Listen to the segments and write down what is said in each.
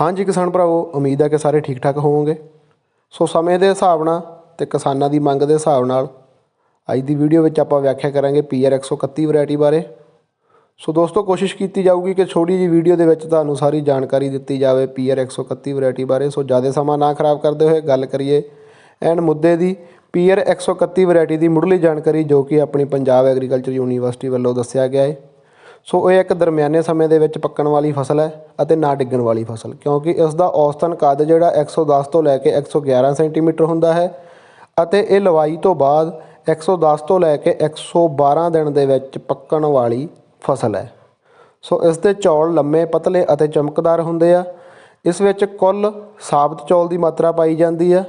ਹਾਂਜੀ ਕਿਸਾਨ ਭਰਾਵੋ, ਉਮੀਦ ਹੈ ਕਿ ਸਾਰੇ ਠੀਕ ਠਾਕ ਹੋਵੋਗੇ। ਸੋ ਸਮੇਂ ਦੇ ਹਿਸਾਬ ਨਾਲ ਤੇ ਕਿਸਾਨਾਂ ਦੀ ਮੰਗ ਦੇ ਹਿਸਾਬ ਨਾਲ ਅੱਜ ਦੀ ਵੀਡੀਓ ਵਿੱਚ ਆਪਾਂ ਵਿਆਖਿਆ ਕਰਾਂਗੇ ਪੀਆਰ 131 ਵੈਰਾਈਟੀ ਬਾਰੇ। ਸੋ ਦੋਸਤੋ, ਕੋਸ਼ਿਸ਼ ਕੀਤੀ ਜਾਊਗੀ ਕਿ ਛੋਟੀ ਜਿਹੀ ਵੀਡੀਓ ਦੇ ਵਿੱਚ ਤੁਹਾਨੂੰ ਸਾਰੀ ਜਾਣਕਾਰੀ ਦਿੱਤੀ ਜਾਵੇ ਪੀਆਰ 131 ਵੈਰਾਈਟੀ ਬਾਰੇ। ਸੋ ਜ਼ਿਆਦਾ ਸਮਾਂ ਨਾ ਖਰਾਬ ਕਰਦੇ ਹੋਏ ਗੱਲ ਕਰੀਏ ਐਨ ਮੁੱਦੇ ਦੀ। ਪੀਆਰ 131 ਵੈਰਾਈਟੀ ਦੀ ਮੁੱਢਲੀ ਜਾਣਕਾਰੀ ਜੋ ਕਿ ਆਪਣੀ ਪੰਜਾਬ ਐਗਰੀਕਲਚਰ ਯੂਨੀਵਰਸਿਟੀ ਵੱਲੋਂ ਦੱਸਿਆ ਗਿਆ ਹੈ। ਸੋ ਇਹ ਇੱਕ ਦਰਮਿਆਨੇ ਸਮੇਂ ਦੇ ਵਿੱਚ ਪੱਕਣ ਵਾਲੀ ਫਸਲ ਹੈ ਅਤੇ ਨਾ ਡਿੱਗਣ ਵਾਲੀ ਫਸਲ, ਕਿਉਂਕਿ ਇਸ ਦਾ ਔਸਤਨ ਕੱਦ ਜਿਹੜਾ 110 ਤੋਂ ਲੈ ਕੇ 111 ਸੈਂਟੀਮੀਟਰ ਹੁੰਦਾ ਹੈ ਅਤੇ ਇਹ ਲਵਾਈ ਤੋਂ ਬਾਅਦ 110 ਤੋਂ ਲੈ ਕੇ 112 ਦਿਨ ਦੇ ਵਿੱਚ ਪੱਕਣ ਵਾਲੀ ਫਸਲ ਹੈ। ਸੋ ਇਸ ਦੇ ਚੌਲ ਲੰਮੇ, ਪਤਲੇ ਅਤੇ ਚਮਕਦਾਰ ਹੁੰਦੇ ਆ। ਇਸ ਵਿੱਚ ਕੁੱਲ ਸਾਬਤ ਚੌਲ ਦੀ ਮਾਤਰਾ ਪਾਈ ਜਾਂਦੀ ਆ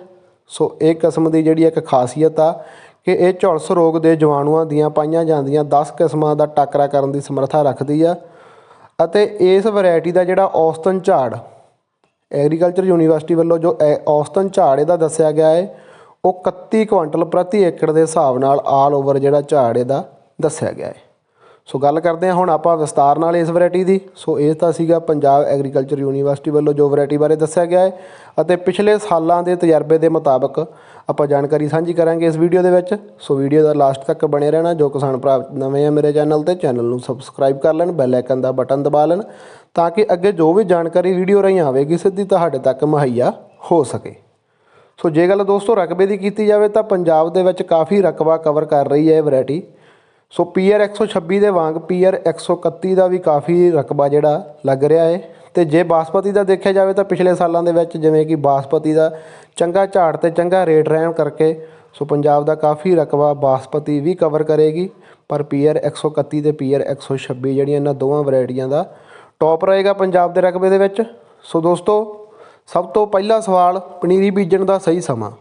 ਸੋ ਇਹ ਕਿਸਮ ਦੀ ਜਿਹੜੀ ਇੱਕ ਖਾਸੀਅਤ ਆ ਕਿ ਇਹ ਝੁਲਸ ਰੋਗ ਦੇ ਜੀਵਾਣੂਆਂ ਦੀਆਂ ਪਾਈਆਂ ਜਾਂਦੀਆਂ 10 ਕਿਸਮਾਂ ਦਾ ਟਾਕਰਾ ਕਰਨ ਦੀ ਸਮਰੱਥਾ ਰੱਖਦੀ ਆ ਅਤੇ ਇਸ ਵੈਰਾਈਟੀ ਦਾ ਜਿਹੜਾ ਔਸਤਨ ਝਾੜ ਐਗਰੀਕਲਚਰ ਯੂਨੀਵਰਸਿਟੀ ਵੱਲੋਂ ਜੋ ਐ- ਔਸਤਨ ਝਾੜ ਇਹਦਾ ਦੱਸਿਆ ਗਿਆ ਹੈ ਉਹ 31 ਕੁਇੰਟਲ ਪ੍ਰਤੀ ਏਕੜ ਦੇ ਹਿਸਾਬ ਨਾਲ ਆਲ ਓਵਰ ਜਿਹੜਾ ਝਾੜ ਇਹਦਾ ਦੱਸਿਆ ਗਿਆ ਹੈ ਸੋ ਗੱਲ ਕਰਦੇ ਹਾਂ ਹੁਣ ਆਪਾਂ ਵਿਸਤਾਰ ਨਾਲ ਇਸ ਵੈਰਾਈਟੀ ਦੀ। ਸੋ ਇਹ ਤਾਂ ਸੀਗਾ ਪੰਜਾਬ ਐਗਰੀਕਲਚਰ ਯੂਨੀਵਰਸਿਟੀ ਵੱਲੋਂ ਜੋ ਵੈਰਾਈਟੀ ਬਾਰੇ ਦੱਸਿਆ ਗਿਆ ਹੈ ਅਤੇ ਪਿਛਲੇ ਸਾਲਾਂ ਦੇ ਤਜਰਬੇ ਦੇ ਮੁਤਾਬਕ ਆਪਾਂ ਜਾਣਕਾਰੀ ਸਾਂਝੀ ਕਰਾਂਗੇ ਇਸ ਵੀਡੀਓ ਦੇ ਵਿੱਚ। ਸੋ ਵੀਡੀਓ ਦਾ ਲਾਸਟ ਤੱਕ ਬਣੇ ਰਹਿਣਾ। ਜੋ ਕਿਸਾਨ ਭਰਾ ਨਵੇਂ ਆ ਮੇਰੇ ਚੈਨਲ ਤੇ ਚੈਨਲ ਨੂੰ ਸਬਸਕ੍ਰਾਈਬ ਕਰ ਲੈਣ ਬੈਲ ਆਈਕਨ ਦਾ ਬਟਨ ਦਬਾ ਲੈਣ ਤਾਂ ਕਿ ਅੱਗੇ ਜੋ ਵੀ ਜਾਣਕਾਰੀ ਵੀਡੀਓ ਰਾਹੀਂ ਆਵੇਗੀ, ਸਿੱਧੀ ਤੁਹਾਡੇ ਤੱਕ ਮੁਹੱਈਆ ਹੋ ਸਕੇ। ਸੋ ਜੇ ਗੱਲ ਦੋਸਤੋ ਰਕਬੇ ਦੀ ਕੀਤੀ ਜਾਵੇ ਤਾਂ ਪੰਜਾਬ ਦੇ ਵਿੱਚ ਕਾਫੀ ਰਕਬਾ ਕਵਰ ਕਰ ਰਹੀ ਹੈ ਇਹ ਵੈਰਾਈਟੀ ਸੋ ਪੀਆਰ 126 ਦੇ ਵਾਂਗ ਪੀਆਰ 131 ਦਾ ਵੀ ਕਾਫੀ ਰਕਬਾ ਜਿਹੜਾ ਲੱਗ ਰਿਹਾ ਹੈ ਤੇ ਜੇ ਬਾਸਪਤੀ ਦਾ ਦੇਖਿਆ ਜਾਵੇ ਤਾਂ ਪਿਛਲੇ ਸਾਲਾਂ ਦੇ ਵਿੱਚ ਜਿਵੇਂ ਕਿ ਬਾਸਪਤੀ ਦਾ ਚੰਗਾ ਝਾੜ ਤੇ ਚੰਗਾ ਰੇਟ ਰਹਿਣ ਕਰਕੇ ਸੋ ਪੰਜਾਬ ਦਾ ਕਾਫੀ ਰਕਬਾ ਬਾਸਪਤੀ ਵੀ ਕਵਰ ਕਰੇਗੀ। ਪਰ ਪੀਆਰ 131 ਤੇ ਪੀਆਰ 126 ਜਿਹੜੀਆਂ ਇਹਨਾਂ ਦੋਵਾਂ ਵੈਰਾਈਟੀਆਂ ਦਾ ਟੌਪ ਰਹੇਗਾ ਪੰਜਾਬ ਦੇ ਰਕਬੇ ਦੇ ਵਿੱਚ। ਸੋ ਦੋਸਤੋ, ਸਭ ਤੋਂ ਪਹਿਲਾ ਸਵਾਲ ਪਨੀਰੀ ਬੀਜਣ ਦਾ ਸਹੀ ਸਮਾਂ।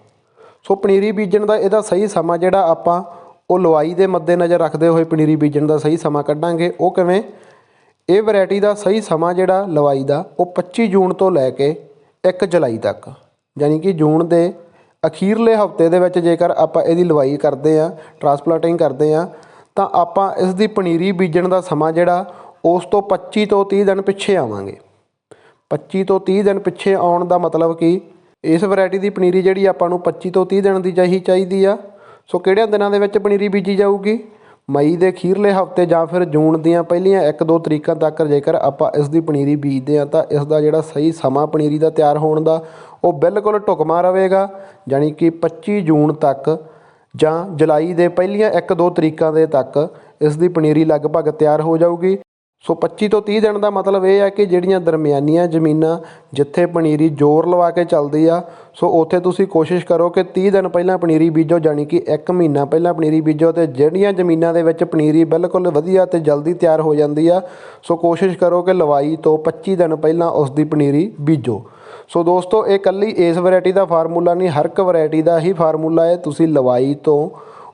ਸੋ ਪਨੀਰੀ ਬੀਜਣ ਦਾ ਇਹਦਾ ਸਹੀ ਸਮਾਂ ਜਿਹੜਾ ਆਪਾਂ ਉਹ ਲਵਾਈ ਦੇ ਮੱਦੇਨਜ਼ਰ ਰੱਖਦੇ ਹੋਏ ਪਨੀਰੀ ਬੀਜਣ ਦਾ ਸਹੀ ਸਮਾਂ ਕੱਢਾਂਗੇ। ਉਹ ਕਿਵੇਂ? ਇਹ ਵੈਰਾਈਟੀ ਦਾ ਸਹੀ ਸਮਾਂ ਜਿਹੜਾ ਲਵਾਈ ਦਾ, ਉਹ 25 ਜੂਨ ਤੋਂ ਲੈ ਕੇ 1 ਜੁਲਾਈ ਤੱਕ। ਯਾਨੀ ਕਿ ਜੂਨ ਦੇ ਅਖੀਰਲੇ ਹਫ਼ਤੇ ਦੇ ਵਿੱਚ ਜੇਕਰ ਆਪਾਂ ਇਹਦੀ ਲਵਾਈ ਕਰਦੇ ਆ ਟਰਾਂਸਪਲਾਂਟਿੰਗ ਕਰਦੇ ਆ ਤਾਂ ਆਪਾਂ ਇਸ ਦੀ ਪਨੀਰੀ ਬੀਜਣ ਦਾ ਸਮਾਂ ਜਿਹੜਾ, ਉਸ ਤੋਂ 25 ਤੋਂ 30 ਦਿਨ ਪਿੱਛੇ ਆਵਾਂਗੇ। 25 ਤੋਂ 30 ਦਿਨ ਪਿੱਛੇ ਆਉਣ ਦਾ ਮਤਲਬ ਕਿ, ਇਸ ਵੈਰਾਈਟੀ ਦੀ ਪਨੀਰੀ ਜਿਹੜੀ ਆਪਾਂ ਨੂੰ 25 ਤੋਂ 30 ਦਿਨ ਦੀ ਚਾਹੀ ਚਾਹੀਦੀ ਆ ਸੋ ਕਿਹੜਿਆਂ ਦਿਨਾਂ ਦੇ ਵਿੱਚ ਪਨੀਰੀ ਬੀਜੀ ਜਾਊਗੀ? ਮਈ ਦੇ ਅਖੀਰਲੇ ਹਫ਼ਤੇ ਜਾਂ ਫਿਰ ਜੂਨ ਦੀਆਂ ਪਹਿਲੀਆਂ 1-2 ਤਰੀਕਾਂ ਤੱਕ ਜੇਕਰ ਆਪਾਂ ਇਸ ਦੀ ਪਨੀਰੀ ਬੀਜਦੇ ਆ ਤਾਂ ਇਸ ਦਾ ਜਿਹੜਾ ਸਹੀ ਸਮਾਂ ਪਨੀਰੀ ਦਾ ਤਿਆਰ ਹੋਣ ਦਾ ਉਹ ਬਿਲਕੁਲ ਢੁਕਮਾ ਰਹੇਗਾ, ਯਾਨੀ ਕਿ 25 ਜੂਨ ਤੱਕ ਜਾਂ ਜੁਲਾਈ ਦੇ ਪਹਿਲੀਆਂ 1-2 ਤਰੀਕਾਂ ਦੇ ਤੱਕ ਇਸ ਦੀ ਪਨੀਰੀ ਲਗਭਗ ਤਿਆਰ ਹੋ ਜਾਊਗੀ। ਸੋ 25 ਤੋਂ 30 ਦਿਨ ਦਾ ਮਤਲਬ ਇਹ ਹੈ ਕਿ ਜਿਹੜੀਆਂ ਦਰਮਿਆਨੀਆਂ ਜ਼ਮੀਨਾਂ ਜਿੱਥੇ ਪਨੀਰੀ ਜ਼ੋਰ ਲਵਾ ਕੇ ਚੱਲਦੀ ਆ, ਸੋ ਉੱਥੇ ਤੁਸੀਂ ਕੋਸ਼ਿਸ਼ ਕਰੋ ਕਿ 30 ਦਿਨ ਪਹਿਲਾਂ ਪਨੀਰੀ ਬੀਜੋ ਯਾਨੀ ਕਿ 1 ਮਹੀਨਾ ਪਹਿਲਾਂ ਪਨੀਰੀ ਬੀਜੋ ਤੇ ਜਿਹੜੀਆਂ ਜ਼ਮੀਨਾਂ ਦੇ ਵਿੱਚ ਪਨੀਰੀ ਬਿਲਕੁਲ ਵਧੀਆ ਤੇ ਜਲਦੀ ਤਿਆਰ ਹੋ ਜਾਂਦੀ ਆ, ਸੋ ਕੋਸ਼ਿਸ਼ ਕਰੋ ਕਿ ਲਵਾਈ ਤੋਂ 25 ਦਿਨ ਪਹਿਲਾਂ ਉਸ ਦੀ ਪਨੀਰੀ ਬੀਜੋ। ਸੋ ਦੋਸਤੋ, ਇਹ ਕੱਲੀ ਇਸ ਵੈਰਾਈਟੀ ਦਾ ਫਾਰਮੂਲਾ ਨਹੀਂ, ਹਰ ਇੱਕ ਵੈਰਾਈਟੀ ਦਾ ਹੀ ਫਾਰਮੂਲਾ ਹੈ। ਤੁਸੀਂ ਲਵਾਈ ਤੋਂ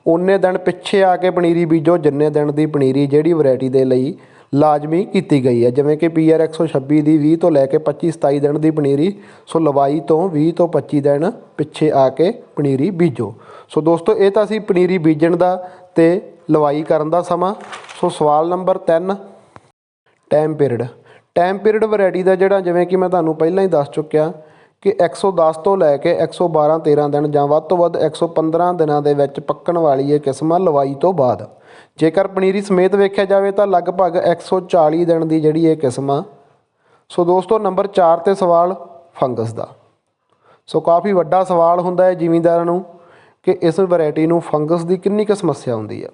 ਉਨੇ ਦਿਨ ਪਿੱਛੇ ਆ ਕੇ ਪਨੀਰੀ ਬੀਜੋ, ਜਿੰਨੇ ਦਿਨ ਦੀ ਪਨੀਰੀ ਜਿਹੜੀ ਵੈਰਾਈਟੀ ਦੇ ਲਈ ਲਾਜ਼ਮੀ ਕੀਤੀ ਗਈ ਹੈ। ਜਿਵੇਂ ਕਿ ਪੀਆਰ 126 ਦੀ 20 ਤੋਂ ਲੈ ਕੇ 25 27 ਦਿਨ ਦੀ ਪਨੀਰੀ, ਸੋ ਲਵਾਈ ਤੋਂ 20 ਤੋਂ 25 ਦਿਨ ਪਿੱਛੇ ਆ ਕੇ ਪਨੀਰੀ ਬੀਜੋ। ਸੋ ਦੋਸਤੋ, ਇਹ ਤਾਂ ਸੀ ਪਨੀਰੀ ਬੀਜਣ ਦਾ ਤੇ ਲਵਾਈ ਕਰਨ ਦਾ ਸਮਾਂ। ਸੋ ਸਵਾਲ number 3 time period time period variety ਦਾ ਜਿਹੜਾ, ਜਿਵੇਂ ਕਿ ਮੈਂ ਤੁਹਾਨੂੰ ਪਹਿਲਾਂ ਹੀ ਦੱਸ ਚੁੱਕਿਆ ਕਿ 110 ਤੋਂ ਲੈ ਕੇ 112 13 ਦਿਨ ਜਾਂ ਵੱਧ ਤੋਂ ਵੱਧ 115 ਦਿਨਾਂ ਦੇ ਵਿੱਚ ਪੱਕਣ ਵਾਲੀ ਇਹ ਕਿਸਮਾਂ ਲਵਾਈ ਤੋਂ ਬਾਅਦ। ਜੇਕਰ ਪਨੀਰੀ ਸਮੇਤ ਵੇਖਿਆ ਜਾਵੇ ਤਾਂ ਲਗਭਗ 140 ਦਿਨ ਦੀ ਜਿਹੜੀ ਇਹ ਕਿਸਮ। ਆ ਸੋ ਦੋਸਤੋ, ਨੰਬਰ 4 ਤੇ ਸਵਾਲ ਫੰਗਸ ਦਾ। ਸੋ ਕਾਫੀ ਵੱਡਾ ਸਵਾਲ ਹੁੰਦਾ ਹੈ ਜ਼ਿਮੀਂਦਾਰਾਂ ਨੂੰ ਕਿ ਇਸ ਵੈਰਾਈਟੀ ਨੂੰ ਫੰਗਸ ਦੀ ਕਿੰਨੀ ਕੁ ਸਮੱਸਿਆ ਹੁੰਦੀ ਆ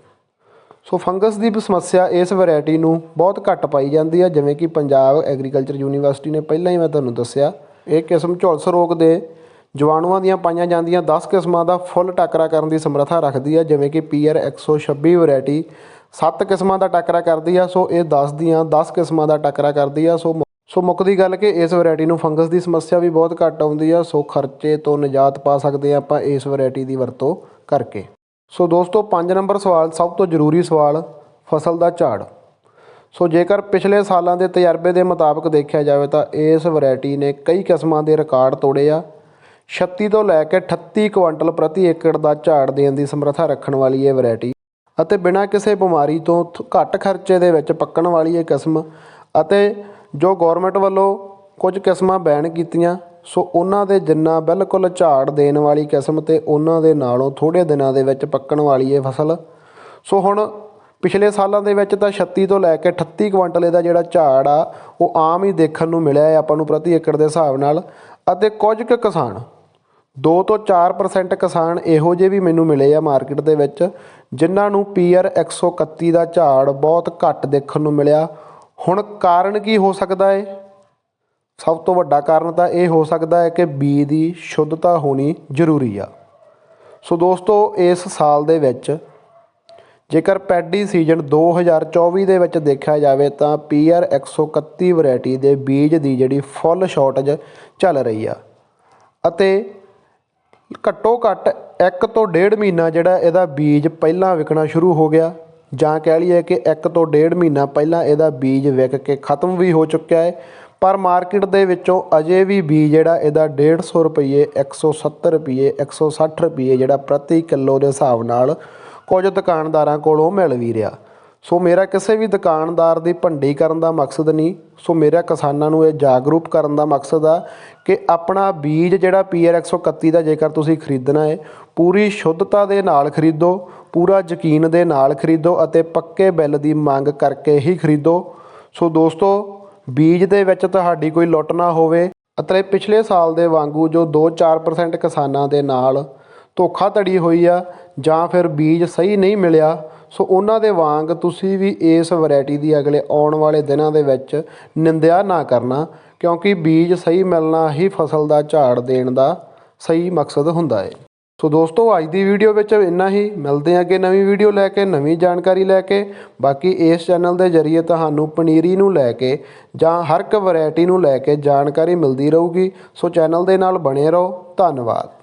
ਸੋ ਫੰਗਸ ਦੀ ਸਮੱਸਿਆ ਇਸ ਵੈਰਾਈਟੀ ਨੂੰ ਬਹੁਤ ਘੱਟ ਪਾਈ ਜਾਂਦੀ ਹੈ, ਜਿਵੇਂ ਕਿ ਪੰਜਾਬ ਐਗਰੀਕਲਚਰ ਯੂਨੀਵਰਸਿਟੀ ਨੇ ਪਹਿਲਾਂ ਹੀ ਮੈਂ ਤੁਹਾਨੂੰ ਦੱਸਿਆ। ਇਹ ਕਿਸਮ ਝੁਲਸ ਰੋਗ ਦੇ ਜਵਾਣੂਆਂ ਦੀਆਂ ਪਾਈਆਂ ਜਾਂਦੀਆਂ 10 ਕਿਸਮਾਂ ਦਾ ਫੁੱਲ ਟਾਕਰਾ ਕਰਨ ਦੀ ਸਮਰੱਥਾ ਰੱਖਦੀ ਹੈ ਜਿਵੇਂ ਕਿ ਪੀਆਰ 126 ਵੈਰਾਈਟੀ 7 ਕਿਸਮਾਂ ਦਾ ਟਾਕਰਾ ਕਰਦੀ ਆ, ਸੋ ਇਹ 10 ਦੀਆਂ 10 ਕਿਸਮਾਂ ਦਾ ਟਾਕਰਾ ਕਰਦੀ ਆ, ਸੋ ਮੁ- ਸੋ ਮੁੱਕਦੀ ਗੱਲ ਕਿ ਇਸ ਵੈਰਾਈਟੀ ਨੂੰ ਫੰਗਸ ਦੀ ਸਮੱਸਿਆ ਵੀ ਬਹੁਤ ਘੱਟ ਆਉਂਦੀ ਆ, ਸੋ ਖਰਚੇ ਤੋਂ ਨਿਜਾਤ ਪਾ ਸਕਦੇ ਆ ਆਪਾਂ ਇਸ ਵੈਰਾਈਟੀ ਦੀ ਵਰਤੋਂ ਕਰਕੇ। ਸੋ ਦੋਸਤੋ 5 ਨੰਬਰ ਸਵਾਲ, ਸਭ ਤੋਂ ਜ਼ਰੂਰੀ ਸਵਾਲ, ਫਸਲ ਦਾ ਝਾੜ। ਸੋ ਜੇਕਰ ਪਿਛਲੇ ਸਾਲਾਂ ਦੇ ਤਜਰਬੇ ਦੇ ਮੁਤਾਬਕ ਦੇਖਿਆ ਜਾਵੇ ਤਾਂ ਇਸ ਵੈਰਾਈਟੀ ਨੇ ਕਈ ਕਿਸਮਾਂ ਦੇ ਰਿਕਾਰਡ ਤੋੜੇ ਆ। 36 ਤੋਂ ਲੈ ਕੇ 38 ਕੁਇੰਟਲ ਪ੍ਰਤੀ ਏਕੜ ਦਾ ਝਾੜ ਦੇਣ ਦੀ ਸਮਰੱਥਾ ਰੱਖਣ ਵਾਲੀ ਇਹ ਵੈਰਾਈਟੀ ਅਤੇ ਬਿਨਾਂ ਕਿਸੇ ਬਿਮਾਰੀ ਤੋਂ ਥ- ਘੱਟ ਖਰਚੇ ਦੇ ਵਿੱਚ ਪੱਕਣ ਵਾਲੀ ਇਹ ਕਿਸਮ ਅਤੇ ਜੋ ਗਵਰਨਮੈਂਟ ਵੱਲੋਂ ਕੁਝ ਕਿਸਮਾਂ ਬੈਨ ਕੀਤੀਆਂ, ਸੋ ਉਹਨਾਂ ਦੇ ਜਿੰਨਾ ਬਿਲਕੁਲ ਝਾੜ ਦੇਣ ਵਾਲੀ ਕਿਸਮ ਤੇ ਉਹਨਾਂ ਦੇ ਨਾਲੋਂ ਥੋੜੇ ਦਿਨਾਂ ਦੇ ਵਿੱਚ ਪੱਕਣ ਵਾਲੀ ਇਹ ਫਸਲ। ਸੋ ਹੁਣ ਪਿਛਲੇ ਸਾਲਾਂ ਦੇ ਵਿੱਚ ਤਾਂ 36 ਤੋਂ ਲੈ ਕੇ 38 ਕੁਇੰਟਲ ਦਾ ਜਿਹੜਾ ਝਾੜ ਆ, ਉਹ ਆਮ ਹੀ ਦੇਖਣ ਨੂੰ ਮਿਲਿਆ ਹੈ ਆਪਾਂ ਨੂੰ ਪ੍ਰਤੀ ਏਕੜ ਦੇ ਹਿਸਾਬ ਨਾਲ। ਅਤੇ ਕੁਝ ਕੁ ਕਿਸਾਨ 2 ਤੋਂ 4% ਕਿਸਾਨ ਇਹੋ ਜਿਹੇ ਵੀ ਮੈਨੂੰ ਮਿਲੇ ਆ ਮਾਰਕੀਟ ਦੇ ਵਿੱਚ, ਜਿਨ੍ਹਾਂ ਨੂੰ ਪੀਆਰ 131 ਦਾ ਝਾੜ ਬਹੁਤ ਘੱਟ ਦੇਖਣ ਨੂੰ ਮਿਲਿਆ। ਹੁਣ ਕਾਰਨ ਕੀ ਹੋ ਸਕਦਾ ਹੈ ਸਭ ਤੋਂ ਵੱਡਾ ਕਾਰਨ ਤਾਂ ਇਹ ਹੋ ਸਕਦਾ ਹੈ ਕਿ ਬੀ ਦੀ ਸ਼ੁੱਧਤਾ ਹੋਣੀ ਜ਼ਰੂਰੀ ਆ। ਸੋ ਦੋਸਤੋ, ਇਸ ਸਾਲ ਦੇ ਵਿੱਚ ਜੇਕਰ ਪੈਡੀ ਸੀਜ਼ਨ 2024 ਦੇ ਵਿੱਚ ਦੇਖਿਆ ਜਾਵੇ ਤਾਂ ਪੀਆਰ 131 ਵੈਰਾਈਟੀ ਦੇ ਬੀਜ ਦੀ ਜਿਹੜੀ ਫੁੱਲ ਸ਼ਾਰਟੇਜ ਚੱਲ ਰਹੀ ਆ। ਅਤੇ ਘੱਟੋ ਘੱਟ 1 ਤੋਂ ਡੇਢ ਮਹੀਨਾ ਜਿਹੜਾ ਇਹਦਾ ਬੀਜ ਪਹਿਲਾਂ ਵਿਕਣਾ ਸ਼ੁਰੂ ਹੋ ਗਿਆ। ਜਾਂ ਕਹਿ ਲਈਏ ਕਿ 1 ਤੋਂ ਡੇਢ ਮਹੀਨਾ ਪਹਿਲਾਂ ਇਹਦਾ ਬੀਜ ਵਿਕ ਕੇ ਖਤਮ ਵੀ ਹੋ ਚੁੱਕਿਆ ਹੈ। ਪਰ ਮਾਰਕੀਟ ਦੇ ਵਿੱਚੋਂ ਅਜੇ ਵੀ ਬੀਜ ਜਿਹੜਾ ਇਹਦਾ 150 ਰੁਪਏ 170 ਰੁਪਏ 160 ਰੁਪਏ ਜਿਹੜਾ ਪ੍ਰਤੀ ਕਿਲੋ ਦੇ ਹਿਸਾਬ ਨਾਲ ਕੁਝ ਦੁਕਾਨਦਾਰਾਂ ਕੋਲੋਂ ਮਿਲ ਵੀ ਰਿਹਾ। ਸੋ ਮੇਰਾ ਕਿਸੇ ਵੀ ਦੁਕਾਨਦਾਰ ਦੀ ਭੰਡੀ ਕਰਨ ਦਾ ਮਕਸਦ ਨਹੀਂ, ਸੋ ਮੇਰਾ ਕਿਸਾਨਾਂ ਨੂੰ ਇਹ ਜਾਗਰੂਕ ਕਰਨ ਦਾ ਮਕਸਦ ਆ ਕਿ ਆਪਣਾ ਬੀਜ ਜਿਹੜਾ ਪੀਆਰ 131 ਦਾ ਜੇਕਰ ਤੁਸੀਂ ਖਰੀਦਣਾ ਹੈ ਪੂਰੀ ਸ਼ੁੱਧਤਾ ਦੇ ਨਾਲ ਖਰੀਦੋ, ਪੂਰਾ ਯਕੀਨ ਦੇ ਨਾਲ ਖਰੀਦੋ ਅਤੇ ਪੱਕੇ ਬਿੱਲ ਦੀ ਮੰਗ ਕਰਕੇ ਹੀ ਖਰੀਦੋ। ਸੋ ਦੋਸਤੋ, ਬੀਜ ਦੇ ਵਿੱਚ ਤੁਹਾਡੀ ਕੋਈ ਲੁੱਟ ਨਾ ਹੋਵੇ। ਅਤੇ ਪਿਛਲੇ ਸਾਲ ਦੇ ਵਾਂਗੂ ਜੋ 2-4% ਕਿਸਾਨਾਂ ਦੇ ਨਾਲ ਧੋਖਾਧੜੀ ਹੋਈ ਆ ਜਾਂ ਫਿਰ ਬੀਜ ਸਹੀ ਨਹੀਂ ਮਿਲਿਆ, ਸੋ ਉਹਨਾਂ ਦੇ ਵਾਂਗ ਤੁਸੀਂ ਵੀ ਇਸ ਵੈਰਾਈਟੀ ਦੀ ਅਗਲੇ ਆਉਣ ਵਾਲੇ ਦਿਨਾਂ ਦੇ ਵਿੱਚ ਨਿੰਦਿਆ ਨਾ ਕਰਨਾ, ਕਿਉਂਕਿ ਬੀਜ ਸਹੀ ਮਿਲਣਾ ਹੀ ਫਸਲ ਦਾ ਝਾੜ ਦੇਣ ਦਾ ਸਹੀ ਮਕਸਦ ਹੁੰਦਾ ਹੈ ਸੋ ਦੋਸਤੋ, ਅੱਜ ਦੀ ਵੀਡੀਓ ਵਿੱਚ ਇੰਨਾ ਹੀ। ਮਿਲਦੇ ਹਾਂ ਅੱਗੇ ਨਵੀਂ ਵੀਡੀਓ ਲੈ ਕੇ, ਨਵੀਂ ਜਾਣਕਾਰੀ ਲੈ ਕੇ। ਬਾਕੀ ਇਸ ਚੈਨਲ ਦੇ ਜ਼ਰੀਏ ਤੁਹਾਨੂੰ ਪਨੀਰੀ ਨੂੰ ਲੈ ਕੇ ਜਾਂ ਹਰ ਇੱਕ ਵੈਰਾਈਟੀ ਨੂੰ ਲੈ ਕੇ ਜਾਣਕਾਰੀ ਮਿਲਦੀ ਰਹੂਗੀ। ਸੋ ਚੈਨਲ ਦੇ ਨਾਲ ਬਣੇ ਰਹੋ। ਧੰਨਵਾਦ।